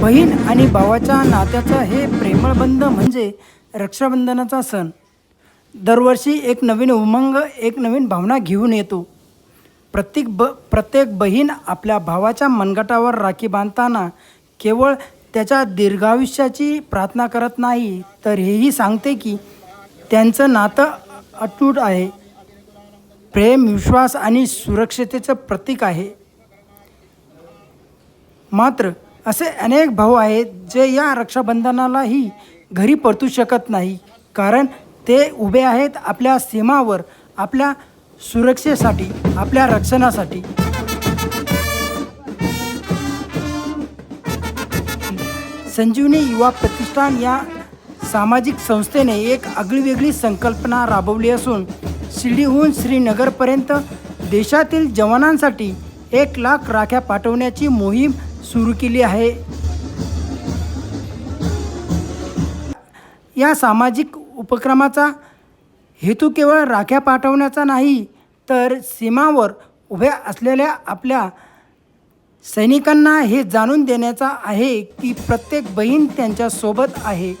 बहीण आणि भावाच्या नात्याचं हे प्रेमळ बंध म्हणजे रक्षाबंधनाचा सण. दरवर्षी एक नवीन उमंग एक नवीन भावना घेऊन येतो. प्रत्येक ब प्रत्येक बहीण आपल्या भावाच्या मनगटावर राखी बांधताना केवळ त्याच्या दीर्घायुष्याची प्रार्थना करत नाही तर हेही सांगते की त्यांचं नातं अटूट आहे. प्रेम विश्वास आणि सुरक्षतेचं प्रतीक आहे. मात्र असे अनेक भाऊ आहेत जे या रक्षाबंधनालाही घरी परतू शकत नाही कारण ते उभे आहेत आपल्या सीमावर आपल्या सुरक्षेसाठी आपल्या रक्षणासाठी. संजीवनी युवा प्रतिष्ठान या सामाजिक संस्थेने एक आगळीवेगळी संकल्पना राबवली असून शिर्डीहून श्रीनगरपर्यंत देशातील जवानांसाठी एक लाख राख्या पाठवण्याची मोहीम सुरू केली आहे. या सामाजिक उपक्रमाचा हेतू केवळ राख्या पाठवण्याचा नाही तर सीमावर उभ्या असलेल्या आपल्या सैनिकांना हे जाणून देण्याचा आहे की प्रत्येक बहीण त्यांच्यासोबत आहे.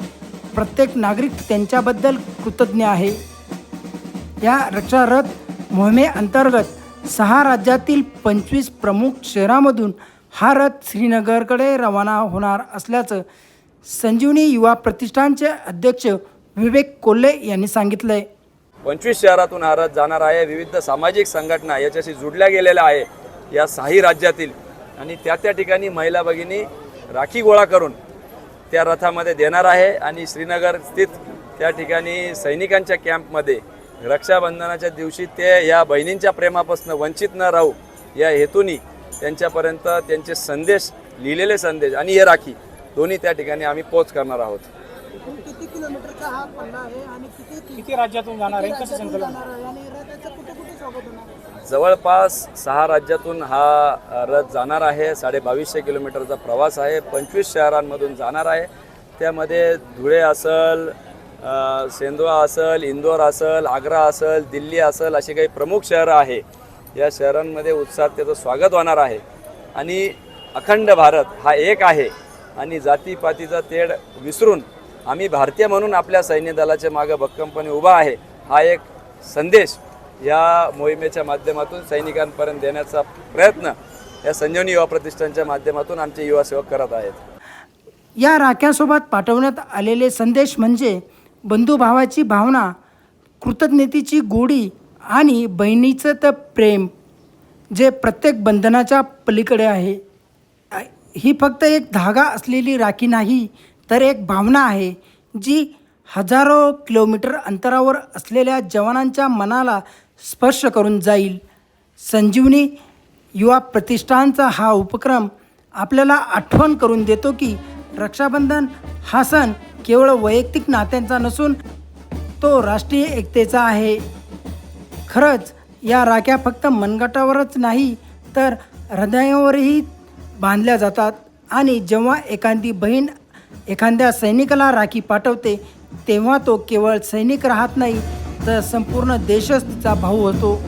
प्रत्येक नागरिक त्यांच्याबद्दल कृतज्ञ आहे. या रक्षारथ मोहिमेअंतर्गत सहा राज्यातील पंचवीस प्रमुख शहरामधून हा रथ श्रीनगरकडे रवाना होणार असल्याचं संजीवनी युवा प्रतिष्ठानचे अध्यक्ष विवेक कोल्हे यांनी सांगितलं आहे पंचवीस शहरातून हा रथ जाणार आहे. विविध सामाजिक संघटना याच्याशी जुडल्या गेलेल्या आहे. या साही राज्यातील आणि त्या त्या ठिकाणी महिला भगिनी राखी गोळा करून त्या रथामध्ये देणार आहे. आणि श्रीनगर स्थित त्या ठिकाणी सैनिकांच्या कॅम्पमध्ये रक्षाबंधनाच्या दिवशी ते या बहिणींच्या प्रेमापासून वंचित न राहू या हेतूनी त्यांच्यापर्यंत त्यांचे संदेश लिहिलेले संदेश आणि हे राखी दोन्ही त्या ठिकाणी आम्ही पोच करणार आहोत. किती किलोमीटरचा हा पल्ला आहे आणि किती किती राज्यातून जाणार आहे? कसं जाणार आहे आणि रथाचं कुठे कुठे स्वागत होणार आहे? जवळपास सहा राज्यातून हा रथ जाणार आहे. साडे बावीसशे किलोमीटरचा प्रवास आहे. पंचवीस शहरांमधून जाणार आहे. त्यामध्ये धुळे असल सेंदवा असल इंदोर असल आग्रा असल दिल्ली असल अशी काही प्रमुख शहरं आहे. या शहरांमध्ये उत्साहात त्याचं स्वागत होणार आहे. आणि अखंड भारत हा एक आहे. आणि जातीपातीचा तेढ विसरून आम्ही भारतीय म्हणून आपल्या सैन्य दलाच्या मागं भक्कमपणे उभा आहे. हा एक संदेश या मोहिमेच्या माध्यमातून सैनिकांपर्यंत देण्याचा प्रयत्न या संजीवनी युवा प्रतिष्ठानच्या माध्यमातून आमचे युवा सेवक करत आहेत. या राख्यासोबत पाठवण्यात आलेले संदेश म्हणजे बंधुभावाची भावना कृतज्ञतेची गोडी आणि बहिणीचं तर प्रेम जे प्रत्येक बंधनाच्या पलीकडे आहे. ही फक्त एक धागा असलेली राखी नाही तर एक भावना आहे जी हजारो किलोमीटर अंतरावर असलेल्या जवानांच्या मनाला स्पर्श करून जाईल. संजीवनी युवा प्रतिष्ठानचा हा उपक्रम आपल्याला आठवण करून देतो की रक्षाबंधन हा सण केवळ वैयक्तिक नात्यांचा नसून तो राष्ट्रीय एकतेचा आहे. खरंच या राख्या फक्त मनगटावरच नाही तर हृदयावरही बांधल्या जातात. आणि जेव्हा एखादी बहीण एखाद्या सैनिकाला राखी पाठवते तेव्हा तो केवळ सैनिक राहत नाही तर संपूर्ण देशच तिचा भाऊ होतो.